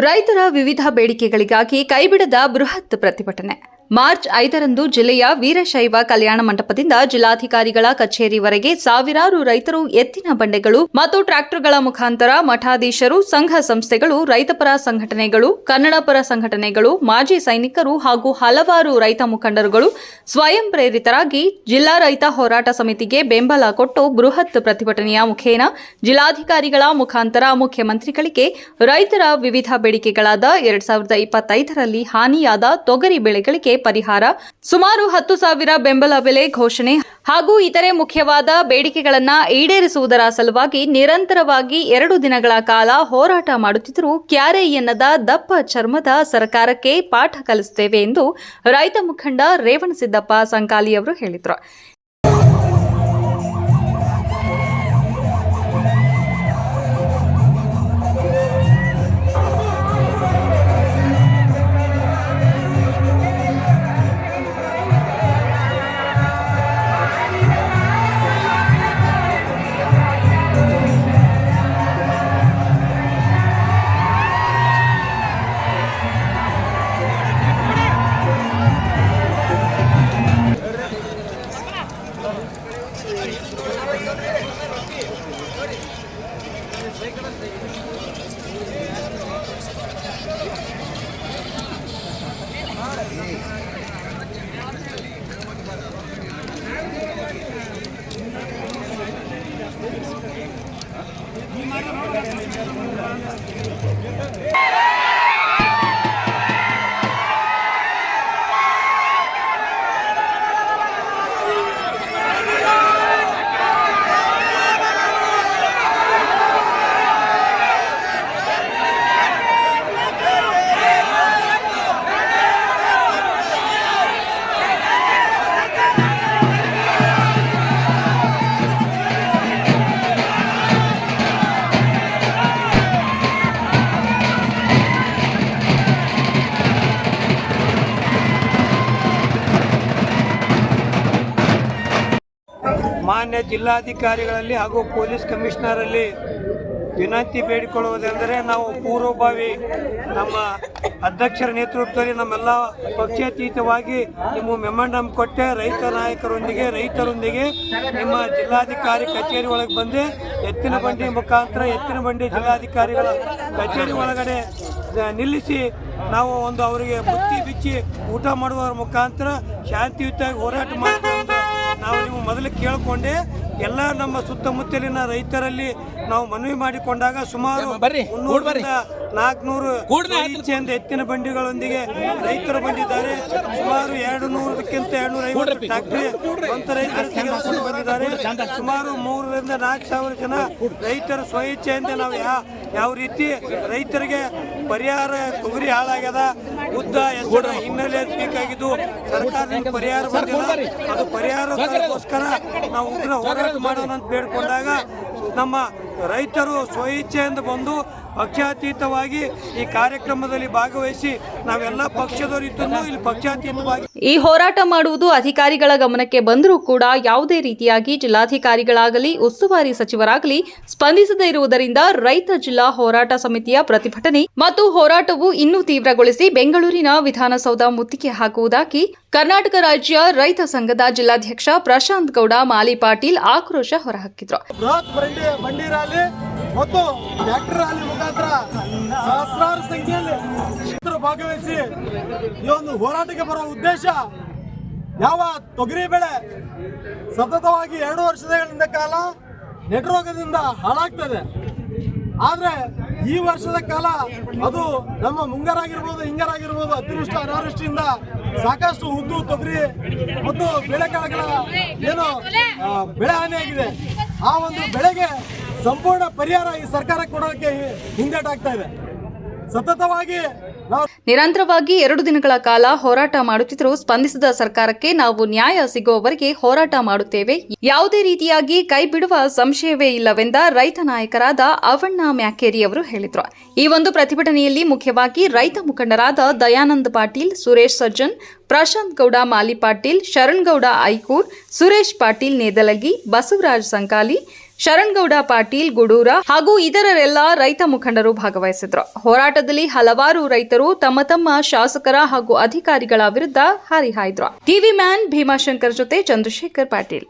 ರೈತರ ವಿವಿಧ ಬೇಡಿಕೆಗಳಿಗಾಗಿ ಕೈಬಿಡದ ಬೃಹತ್ ಪ್ರತಿಭಟನೆ. ಮಾರ್ಚ್ ಐದರಂದು ಜಿಲ್ಲೆಯ ವೀರಶೈವ ಕಲ್ಯಾಣ ಮಂಟಪದಿಂದ ಜಿಲ್ಲಾಧಿಕಾರಿಗಳ ಕಚೇರಿವರೆಗೆ ಸಾವಿರಾರು ರೈತರು ಎತ್ತಿನ ಬಂಡೆಗಳು ಮತ್ತು ಟ್ರ್ಯಾಕ್ಟರ್ಗಳ ಮುಖಾಂತರ ಮಠಾಧೀಶರು, ಸಂಘ ಸಂಸ್ಥೆಗಳು ರೈತಪರ ಸಂಘಟನೆಗಳು ಕನ್ನಡಪರ ಸಂಘಟನೆಗಳು, ಮಾಜಿ ಸೈನಿಕರು ಹಾಗೂ ಹಲವಾರು ರೈತ ಮುಖಂಡರುಗಳು ಸ್ವಯಂ ಪ್ರೇರಿತರಾಗಿ ಜಿಲ್ಲಾ ರೈತ ಹೋರಾಟ ಸಮಿತಿಗೆ ಬೆಂಬಲ ಕೊಟ್ಟು ಬೃಹತ್ ಪ್ರತಿಭಟನೆಯ ಮುಖೇನ ಜಿಲ್ಲಾಧಿಕಾರಿಗಳ ಮುಖಾಂತರ ಮುಖ್ಯಮಂತ್ರಿಗಳಿಗೆ ರೈತರ ವಿವಿಧ ಬೇಡಿಕೆಗಳಾದ ಎರಡ್ ಸಾವಿರದ ಇಪ್ಪತ್ತೈದರಲ್ಲಿ ಹಾನಿಯಾದ ತೊಗರಿ ಬೆಳೆಗಳಿಗೆ ಪರಿಹಾರ. ಸುಮಾರು ಹತ್ತು ಸಾವಿರ ಬೆಂಬಲ ಬೆಲೆ ಘೋಷಣೆ ಹಾಗೂ ಇತರೆ ಮುಖ್ಯವಾದ ಬೇಡಿಕೆಗಳನ್ನು ಈಡೇರಿಸುವುದರ ಸಲುವಾಗಿ ನಿರಂತರವಾಗಿ ಎರಡು ದಿನಗಳ ಕಾಲ ಹೋರಾಟ ಮಾಡುತ್ತಿದ್ದರೂ ಕ್ಯಾರೆ ಎನ್ನದ ದಪ್ಪ ಚರ್ಮದ ಸರ್ಕಾರಕ್ಕೆ ಪಾಠ ಕಲಿಸುತ್ತೇವೆ ಎಂದು ರೈತ ಮುಖಂಡ ರೇವಣಸಿದ್ದಪ್ಪ ಸಂಕಾಲಿ ಅವರು ಹೇಳಿದರು. Thank you. ಮಾನ್ಯ ಜಿಲ್ಲಾಧಿಕಾರಿಗಳಲ್ಲಿ ಹಾಗೂ ಪೊಲೀಸ್ ಕಮಿಷನರಲ್ಲಿ ವಿನಂತಿ ಬೇಡಿಕೊಳ್ಳುವುದೆಂದರೆ ನಾವು ಪೂರ್ವಭಾವಿ ನಮ್ಮ ಅಧ್ಯಕ್ಷರ ನೇತೃತ್ವದಲ್ಲಿ ನಮ್ಮೆಲ್ಲ ಪಕ್ಷಾತೀತವಾಗಿ ನಿಮ್ಮ ಮೆಮಂಡಮ್ ಕೊಟ್ಟೆ ರೈತ ನಾಯಕರೊಂದಿಗೆ, ರೈತರೊಂದಿಗೆ ನಿಮ್ಮ ಜಿಲ್ಲಾಧಿಕಾರಿ ಕಚೇರಿ ಒಳಗೆ ಬಂದು ಎತ್ತಿನ ಬಂಡಿ ಮುಖಾಂತರ ಎತ್ತಿನ ಬಂಡಿ ಜಿಲ್ಲಾಧಿಕಾರಿಗಳ ಕಚೇರಿ ಒಳಗಡೆ ನಿಲ್ಲಿಸಿ ನಾವು ಒಂದು ಅವರಿಗೆ ಬುತ್ತಿ ಬಿಚ್ಚಿ ಊಟ ಮಾಡುವ ಮುಖಾಂತರ ಶಾಂತಿಯುತವಾಗಿ ಹೋರಾಟ ಅಂತ ನಾವು ನೀವು ಮೊದಲು ಕೇಳಿಕೊಂಡೆ ಎಲ್ಲ ನಮ್ಮ ಸುತ್ತಮುತ್ತಲಿನ ರೈತರಲ್ಲಿ ನಾವು ಮನವಿ ಮಾಡಿಕೊಂಡಾಗ ಸುಮಾರು ಕೂಡ್ ನಾಲ್ಕುನೂರು ಇಚ್ಛೆಯಿಂದ ಎತ್ತಿನ ಬಂಡಿಗಳೊಂದಿಗೆ ರೈತರು ಬಂದಿದ್ದಾರೆ. ಸುಮಾರು ಎರಡು ನೂರಕ್ಕಿಂತ ಎರಡು ನೂರ ಐವತ್ತು ಟ್ಯಾಕ್ಟ್ರಿ ಸ್ವಂತ ರೈತರು ತೆಗೆದುಕೊಂಡು ಬಂದಿದ್ದಾರೆ. ಸುಮಾರು ಮೂರರಿಂದ ನಾಲ್ಕು ಸಾವಿರ ಜನ ರೈತರು ಸ್ವಇಚ್ಛೆಯಿಂದ ನಾವು ಯಾವ ಯಾವ ರೀತಿ ರೈತರಿಗೆ ಪರಿಹಾರ ತೊಗರಿ ಹಾಳಾಗ್ಯದ ಉದ್ದ ಹೆಸರು ಹಿನ್ನೆಲೆ ಬೇಕಾಗಿದ್ದು ಸರ್ಕಾರದಿಂದ ಪರಿಹಾರ ಬಂದಿಲ್ಲ. ಅದು ಪರಿಹಾರಕ್ಕೋಸ್ಕರ ನಾವು ಉಗ್ರ ಹೋರಾಟ ಮಾಡೋಣ ಅಂತ ಬೇಡ್ಕೊಂಡಾಗ ನಮ್ಮ ರೈತರು ಸ್ವಇಚ್ಛೆಯಿಂದ ಬಂದು ಪಕ್ಷಾತೀತವಾಗಿ ಈ ಕಾರ್ಯಕ್ರಮದಲ್ಲಿ ಭಾಗವಹಿಸಿ ನಾವೆಲ್ಲ ಪಕ್ಷದವರಿದ್ದನ್ನು ಇಲ್ಲಿ ಪಕ್ಷಾತೀತವಾಗಿ ಈ ಹೋರಾಟ ಮಾಡುವುದು ಅಧಿಕಾರಿಗಳ ಗಮನಕ್ಕೆ ಬಂದರೂ ಕೂಡ ಯಾವುದೇ ರೀತಿಯಾಗಿ ಜಿಲ್ಲಾಧಿಕಾರಿಗಳಾಗಲಿ ಉಸ್ತುವಾರಿ ಸಚಿವರಾಗಲಿ ಸ್ಪಂದಿಸದೇ ಇರುವುದರಿಂದ ರೈತ ಜಿಲ್ಲಾ ಹೋರಾಟ ಸಮಿತಿಯ ಪ್ರತಿಭಟನೆ ಮತ್ತು ಹೋರಾಟವು ಇನ್ನೂ ತೀವ್ರಗೊಳಿಸಿ ಬೆಂಗಳೂರಿನ ವಿಧಾನಸೌಧ ಮುತ್ತಿಗೆ ಹಾಕುವುದಾಗಿ ಕರ್ನಾಟಕ ರಾಜ್ಯ ರೈತ ಸಂಘದ ಜಿಲ್ಲಾಧ್ಯಕ್ಷ ಪ್ರಶಾಂತ್ ಗೌಡ ಮಾಲಿ ಪಾಟೀಲ್ ಆಕ್ರೋಶ ಹೊರಹಾಕಿದ್ರು. ರ್ಯಾಲಿ ಮತ್ತು ಟ್ರ್ಯಾಕ್ಟರ್ ರ್ಯಾಲಿ ಮುಖಾಂತರ ಸಹಸ್ರಾರು ಸಂಖ್ಯೆಯಲ್ಲಿ ರೈತರು ಭಾಗವಹಿಸಿ ಈ ಒಂದು ಹೋರಾಟಕ್ಕೆ ಬರುವ ಉದ್ದೇಶ ಯಾವ ತೊಗರಿ ಬೆಳೆ ಸತತವಾಗಿ ಎರಡು ವರ್ಷದ ಕಾಲ ನೆಟ್ರೋಗದಿಂದ ಹಾಳಾಗ್ತದೆ. ಆದ್ರೆ ಈ ವರ್ಷದ ಕಾಲ ಅದು ನಮ್ಮ ಮುಂಗಾರಾಗಿರ್ಬೋದು, ಹಿಂಗಾರಾಗಿರ್ಬೋದು ಅತಿವೃಷ್ಟಿ, ಅನಾವೃಷ್ಟಿಯಿಂದ ಸಾಕಷ್ಟು ಉದ್ದು, ತೊಗರಿ ಮತ್ತು ಬೆಳೆಕಾಳುಗಳ ಏನು ಬೆಳೆ ಹಾನಿಯಾಗಿದೆ. ಆ ಒಂದು ಬೆಳೆಗೆ ಸಂಪೂರ್ಣ ಪರಿಹಾರ ಈ ಸರ್ಕಾರ ಕೊಡೋಕೆ ಹಿಂದೇಟಾಗ್ತಾ ಇದೆ. ಸತತವಾಗಿ ನಿರಂತರವಾಗಿ ಎರಡು ದಿನಗಳ ಕಾಲ ಹೋರಾಟ ಮಾಡುತ್ತಿದ್ದರೂ ಸ್ಪಂದಿಸಿದ ಸರ್ಕಾರಕ್ಕೆ ನಾವು ನ್ಯಾಯ ಸಿಗುವವರೆಗೆ ಹೋರಾಟ ಮಾಡುತ್ತೇವೆ. ಯಾವುದೇ ರೀತಿಯಾಗಿ ಕೈ ಬಿಡುವ ಸಂಶಯವೇ ಇಲ್ಲವೆಂದ ರೈತ ನಾಯಕರಾದ ಅವಣ್ಣ ಮ್ಯಾಕೇರಿ ಅವರು ಹೇಳಿದರು. ಈ ಒಂದು ಪ್ರತಿಭಟನೆಯಲ್ಲಿ ಮುಖ್ಯವಾಗಿ ರೈತ ಮುಖಂಡರಾದ ದಯಾನಂದ್ ಪಾಟೀಲ್, ಸುರೇಶ್ ಸಜ್ಜನ್ ಪ್ರಶಾಂತ್ ಗೌಡ, ಮಾಲಿ ಪಾಟೀಲ್, ಶರಣ್ ಗೌಡ ಐಕೂರ್, ಸುರೇಶ್ ಪಾಟೀಲ್ ನೇದಲಗಿ, ಬಸವರಾಜ್ ಸಂಕಾಲಿ ಶರಣ್ಗೌಡ, ಪಾಟೀಲ್, ಗುಡೂರ ಹಾಗೂ ಇತರರೆಲ್ಲ ರೈತ ಮುಖಂಡರು ಭಾಗವಹಿಸಿದ್ರು. ಹೋರಾಟದಲ್ಲಿ ಹಲವಾರು ರೈತರು ತಮ್ಮ ತಮ್ಮ ಶಾಸಕರ ಹಾಗೂ ಅಧಿಕಾರಿಗಳ ವಿರುದ್ಧ ಹರಿಹಾಯ್ದ್ರು ಟಿವಿ ಮ್ಯಾನ್ ಭೀಮಾಶಂಕರ್ ಜೊತೆ ಚಂದ್ರಶೇಖರ್ ಪಾಟೀಲ್.